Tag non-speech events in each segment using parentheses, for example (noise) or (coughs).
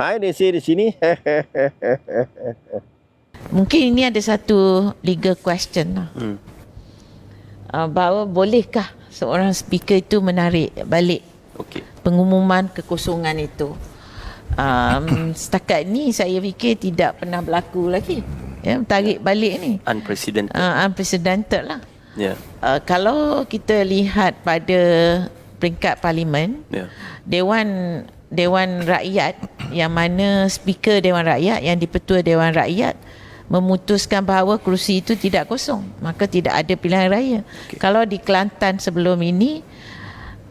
Hai Desi di sini. (laughs) Mungkin ini ada satu legal question lah. hmm. Uh, bahawa bolehkah seorang speaker itu menarik balik Okey. pengumuman kekosongan itu. Um, (coughs) setakat ni saya fikir tidak pernah berlaku lagi. Ya, tarik balik ni. unprecedented. Uh, unprecedented lah. Ya. Uh, kalau kita lihat pada peringkat parlimen, Ya. Dewan Dewan Rakyat yang mana speaker Dewan Rakyat yang dipertua Dewan Rakyat memutuskan bahawa kerusi itu tidak kosong maka tidak ada pilihan raya. Okay. Kalau di Kelantan sebelum ini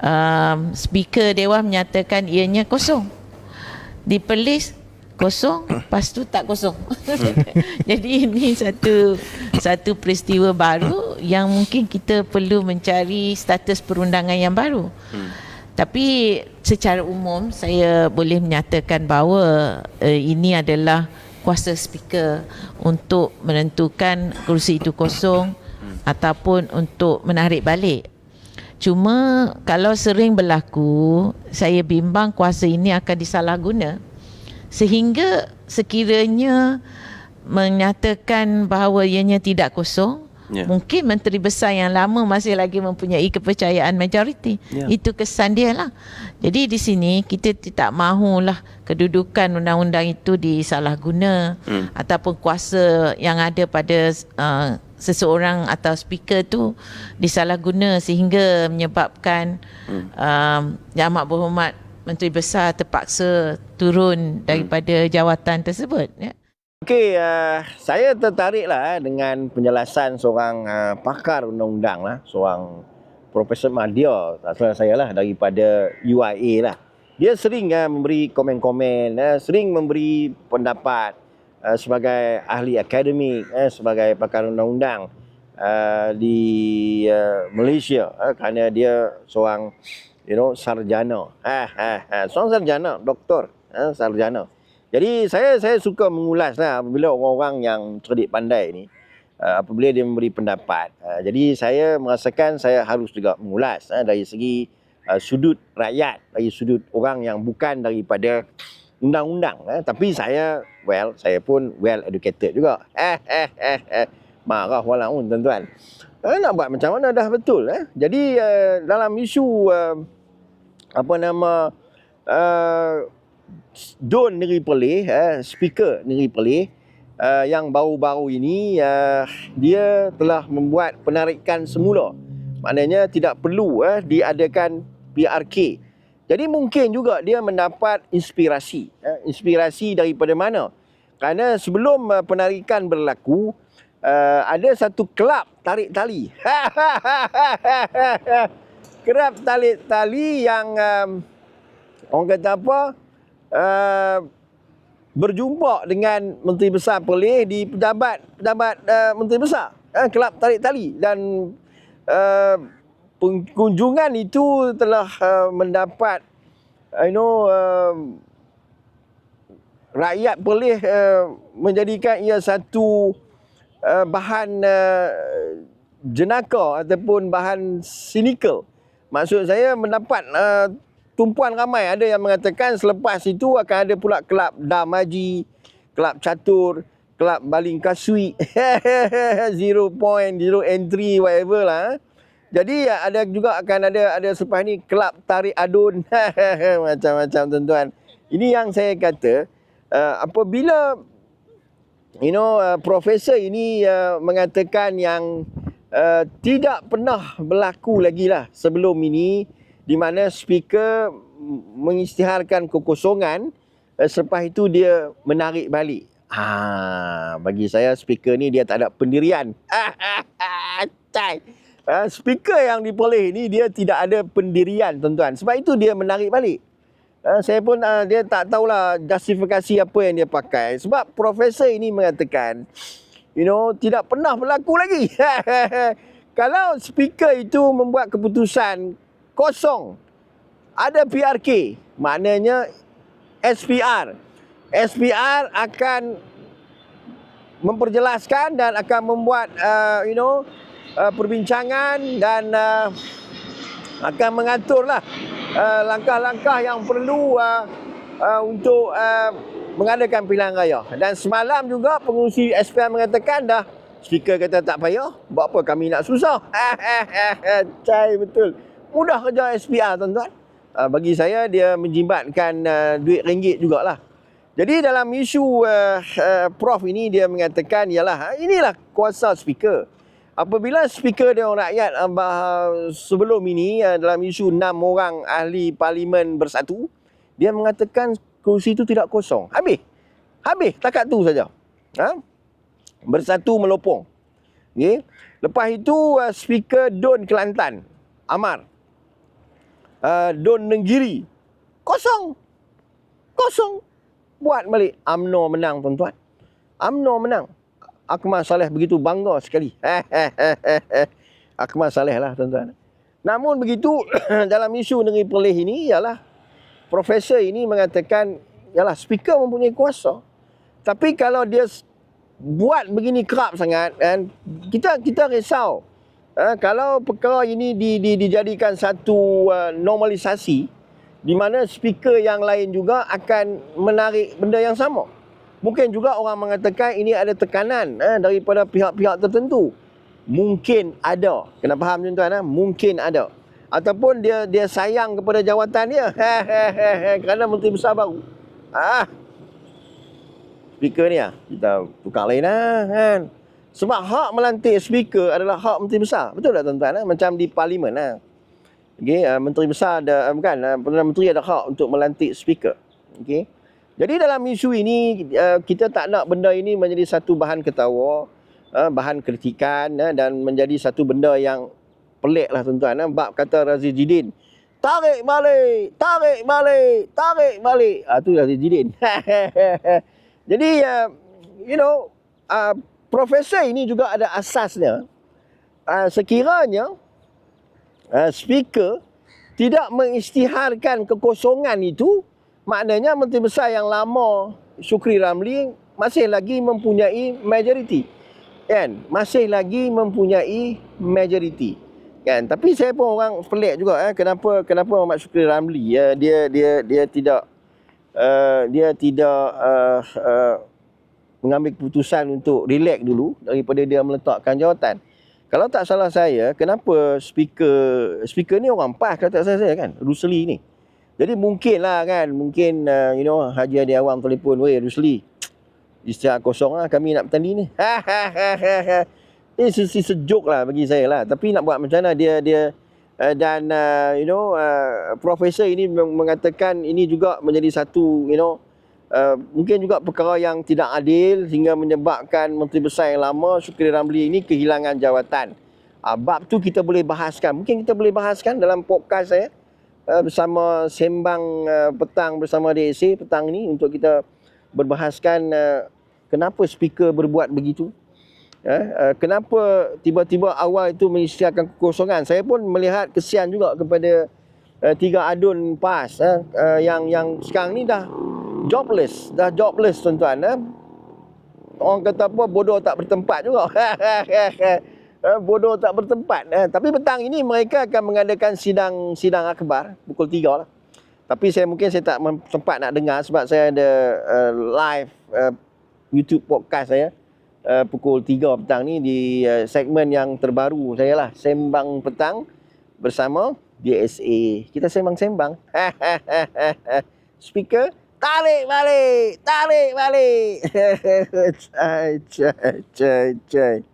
um, speaker Dewan menyatakan ianya kosong. Di Perlis kosong, lepas tu tak kosong. (laughs) Jadi ini satu satu peristiwa baru yang mungkin kita perlu mencari status perundangan yang baru. Hmm. Tapi secara umum saya boleh menyatakan bahawa uh, ini adalah kuasa speaker untuk menentukan kerusi itu kosong ataupun untuk menarik balik. Cuma kalau sering berlaku, saya bimbang kuasa ini akan disalahguna sehingga sekiranya menyatakan bahawa ianya tidak kosong, Ya. mungkin menteri besar yang lama masih lagi mempunyai kepercayaan majoriti. Ya. Itu kesan dia lah. Jadi di sini kita tidak mahulah kedudukan undang-undang itu disalahguna Hmm. ataupun kuasa yang ada pada uh, seseorang atau speaker tu disalahguna sehingga menyebabkan hmm. um, Yang Amat Berhormat Menteri Besar terpaksa turun daripada jawatan tersebut. Ya. Okey, uh, saya tertariklah uh, dengan penjelasan seorang uh, pakar undang-undang lah, seorang Profesor Madya, tak salah saya lah daripada UIA lah. Dia sering uh, memberi komen-komen, uh, sering memberi pendapat uh, sebagai ahli akademik, uh, sebagai pakar undang-undang uh, di uh, Malaysia uh, kerana dia seorang you know sarjana. Ha ha ha, seorang sarjana, doktor, uh, sarjana. Jadi saya saya suka mengulas lah apabila orang-orang yang cerdik pandai ni uh, apabila dia memberi pendapat. Uh, jadi saya merasakan saya harus juga mengulas uh, dari segi uh, sudut rakyat, dari sudut orang yang bukan daripada undang-undang. Uh, tapi saya, well, saya pun well educated juga. Eh, eh, eh, eh. Marah walaupun tuan-tuan. Uh, nak buat macam mana dah betul. Eh? Jadi uh, dalam isu uh, apa nama uh, Don Negeri Perlis, eh, speaker Negeri Perlis uh, yang baru-baru ini uh, dia telah membuat penarikan semula. Maknanya tidak perlu eh, diadakan PRK. Jadi mungkin juga dia mendapat inspirasi. Eh, inspirasi daripada mana? Kerana sebelum uh, penarikan berlaku, uh, ada satu kelab tarik tali. (laughs) kelab tarik tali yang um, orang kata apa? Uh, berjumpa dengan Menteri Besar Perlis di pejabat pejabat uh, Menteri Besar uh, kelab tarik tali. Dan uh, kunjungan itu telah uh, mendapat you know uh, rakyat Perlis uh, menjadikan ia satu uh, bahan uh, jenaka ataupun bahan sinikal. Maksud saya mendapat uh, tumpuan ramai ada yang mengatakan selepas itu akan ada pula kelab Damaji, kelab Catur, kelab Baling Kasui, (laughs) zero point, zero entry, whatever lah. Jadi ada juga akan ada ada selepas ni kelab Tarik Adun, (laughs) macam-macam tuan-tuan. Ini yang saya kata, uh, apabila you know uh, profesor ini uh, mengatakan yang uh, tidak pernah berlaku lagi lah sebelum ini di mana speaker mengisytiharkan kekosongan uh, selepas itu dia menarik balik. Ha, bagi saya speaker ni dia tak ada pendirian. (laughs) Cai. Uh, speaker yang dipilih ni dia tidak ada pendirian tuan-tuan. Sebab itu dia menarik balik. Uh, saya pun uh, dia tak tahulah justifikasi apa yang dia pakai. Sebab profesor ini mengatakan, you know, tidak pernah berlaku lagi. (laughs) Kalau speaker itu membuat keputusan kosong, ada PRK, maknanya SPR. SPR akan memperjelaskan dan akan membuat, uh, you know, uh, perbincangan dan uh, akan mengaturlah uh, langkah-langkah yang perlu uh, uh, untuk uh, mengadakan pilihan raya. Dan semalam juga pengurusi SPM mengatakan dah speaker kata tak payah, buat apa kami nak susah. (laughs) Cai betul. Mudah kerja SPR tuan-tuan. Uh, bagi saya dia menjimatkan uh, duit ringgit jugalah. Jadi dalam isu uh, uh, Prof ini dia mengatakan ialah inilah kuasa speaker. Apabila speaker Dewan Rakyat uh, sebelum ini uh, dalam isu enam orang ahli parlimen bersatu, dia mengatakan kursi itu tidak kosong. Habis. Habis takat tu saja. Ha? Bersatu melopong. Okay. Lepas itu uh, speaker Don Kelantan, Amar. Uh, Don Nenggiri. Kosong. Kosong. Buat balik. AMNO menang tuan-tuan. AMNO menang. Akmal Saleh begitu bangga sekali. (laughs) Akmal Saleh lah tuan-tuan. Namun begitu (coughs) dalam isu negeri Perlis ini ialah profesor ini mengatakan ialah speaker mempunyai kuasa. Tapi kalau dia buat begini kerap sangat kan kita kita risau. Ha, kalau perkara ini di, di, dijadikan satu uh, normalisasi di mana speaker yang lain juga akan menarik benda yang sama. Mungkin juga orang mengatakan ini ada tekanan eh, daripada pihak-pihak tertentu. Mungkin ada. Kena faham tuan-tuan eh? Mungkin ada. Ataupun dia dia sayang kepada jawatan dia. (laughs) Kerana menteri besar baru. Ah. Speaker ni ah, kita tukar lain lah kan. Sebab hak melantik speaker adalah hak menteri besar. Betul tak tuan-tuan? Eh? Macam di parlimen lah. Okay, uh, menteri besar ada uh, bukan uh, perdana menteri ada hak untuk melantik speaker. Okay. Jadi dalam isu ini uh, kita tak nak benda ini menjadi satu bahan ketawa, uh, bahan kritikan uh, dan menjadi satu benda yang pelik lah tuan-tuan. Uh, bab kata Razi Jidin, tarik balik, tarik balik, tarik balik. Ah tu Razi Jidin. (laughs) Jadi uh, you know uh, profesor ini juga ada asasnya. Uh, sekiranya uh, speaker tidak mengisytiharkan kekosongan itu, maknanya Menteri Besar yang lama Syukri Ramli masih lagi mempunyai majoriti. Kan? Masih lagi mempunyai majoriti. Kan? Tapi saya pun orang pelik juga eh kenapa kenapa Muhammad Syukri Ramli ya dia dia dia tidak uh, dia tidak uh, uh, mengambil keputusan untuk relax dulu daripada dia meletakkan jawatan. Kalau tak salah saya, kenapa speaker speaker ni orang PAS kalau tak salah saya kan, Rusli ni. Jadi mungkin lah kan, mungkin uh, you know Haji Adi Awang telefon, "Weh Rusli, istirahat kosong lah kami nak bertanding ni." (laughs) Ini sisi sejuk lah bagi saya lah. Tapi nak buat macam mana dia dia uh, dan uh, you know uh, profesor ini meng- mengatakan ini juga menjadi satu you know uh, mungkin juga perkara yang tidak adil sehingga menyebabkan Menteri Besar yang lama Syukri Ramli ini kehilangan jawatan. Uh, bab tu kita boleh bahaskan. Mungkin kita boleh bahaskan dalam podcast saya uh, bersama sembang uh, petang bersama DSA petang ini untuk kita berbahaskan uh, kenapa speaker berbuat begitu. Ya, uh, kenapa tiba-tiba awal itu mengisytiharkan kekosongan. Saya pun melihat kesian juga kepada uh, tiga adun PAS uh, uh, yang yang sekarang ni dah jobless, dah jobless tuan-tuan. Uh. Orang kata apa bodoh tak bertempat juga. Uh, (laughs) bodoh tak bertempat. Uh, tapi petang ini mereka akan mengadakan sidang sidang akbar pukul 3 lah. Tapi saya mungkin saya tak sempat nak dengar sebab saya ada uh, live uh, YouTube podcast saya uh, pukul 3 petang ni di uh, segmen yang terbaru saya lah Sembang Petang bersama DSA. Kita sembang-sembang. (laughs) Speaker tarik balik, tarik balik. cai cai cai cai.